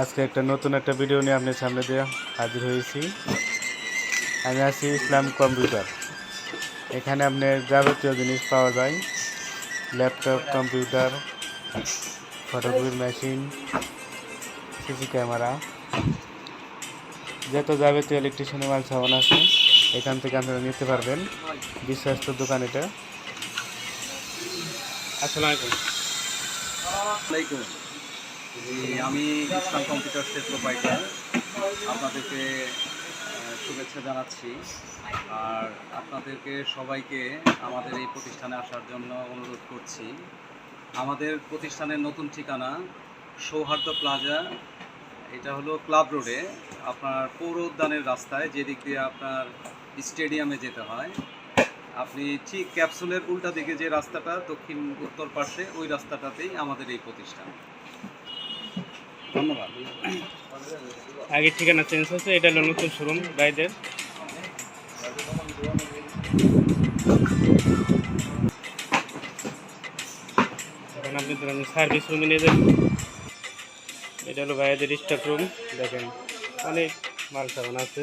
আজকে একটা নতুন একটা ভিডিও নিয়ে আপনার সামনে দিয়ে হাজির হয়েছি। আমি আছি ইসলাম কম্পিউটার। এখানে আপনার যাবতীয় জিনিস পাওয়া যায়। ল্যাপটপ কম্পিউটার ফটোকপির মেশিন সিসি ক্যামেরা যত যাবতীয় ইলেকট্রিশিয়ানের মাল সামান আছে এখান থেকে আপনারা নিতে পারবেন। বিশ্বস্ত দোকান এটা। আসসালামু আলাইকুম। আসসালামাইকুম আমি ইসলাম কম্পিউটার্সের প্রোভাইডার। আপনাদেরকে শুভেচ্ছা জানাচ্ছি। আর আপনাদেরকে সবাইকে আমাদের এই প্রতিষ্ঠানে আসার জন্য অনুরোধ করছি। আমাদের প্রতিষ্ঠানের নতুন ঠিকানা সৌহার্দ্য প্লাজা। এটা হলো ক্লাব রোডে। আপনার পৌর উদ্যানের রাস্তায় যেদিক দিয়ে আপনার স্টেডিয়ামে যেতে হয়। আপনি ঠিক ক্যাপসুলের উল্টা দিকে যে রাস্তাটা দক্ষিণ উত্তর পাশে, ওই রাস্তাটাতেই আমাদের এই প্রতিষ্ঠান। ধন্যবাদ। আগে ঠিকানা চেঞ্জ হচ্ছে এটা হলো নতুন শোরুম এখন আপনি সার্ভিস রুমে নিয়ে যাবেন। এটা হলো গাইডের স্টাফ রুম, দেখেন অনেক মাল সাবান আছে।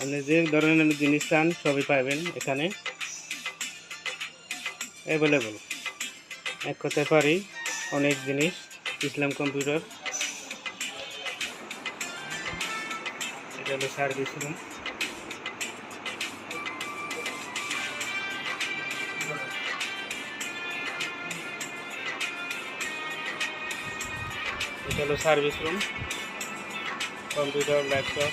আপনি যে ধরনের জিনিস চান, সবই পাবেন এখানে। অ্যাভেলেবল এক কথায় পারি, অনেক জিনিস, ইসলাম কম্পিউটার। এটা হলো সার্ভিস রুম এটা হলো সার্ভিস রুম কম্পিউটার, ল্যাপটপ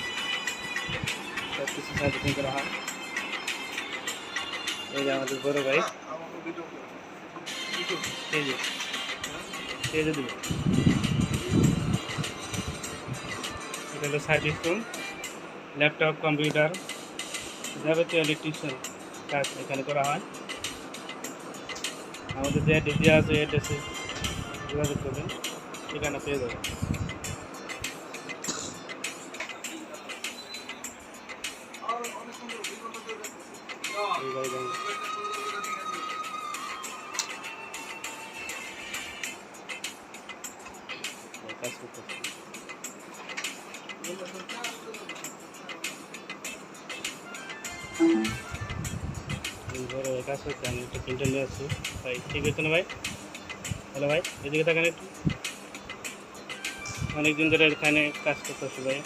সব কিছু সার্ভিসিং করা হয়। এই যে আমাদের বড় ভাই। এটা হলো সার্ভিস রুম ল্যাপটপ, কম্পিউটার, যাবতীয় ইলেকট্রিশিয়ান কাজ এখানে করা হয়। আমাদের যে দেওয়া আছে অ্যাড্রেসে যোগাযোগ করবেন ঠিকানা পেয়ে যাবেন। কাজ করতেছে। বড় ভাই কাজ আমি একটা প্রিন্টার নিয়ে আসছি। ভাই, ঠিক আছে না ভাই? হ্যালো ভাই, এদিকে থাকেন একটু। অনেকদিন ধরে এখানে কাজ করতেছি ভাই।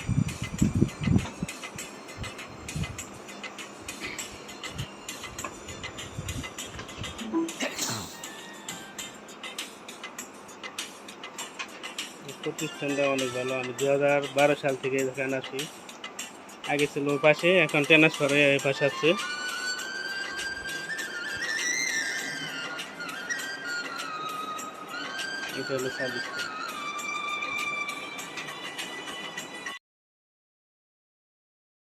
প্রতিষ্ঠানটা অনেক ভালো। আমি দু হাজার বারো সাল থেকে এখানে আসি। আগে ছিল ওই পাশে এখন ট্রান্সফার হয়ে ওই পাশে আছে। এটা হলো সার্ভিস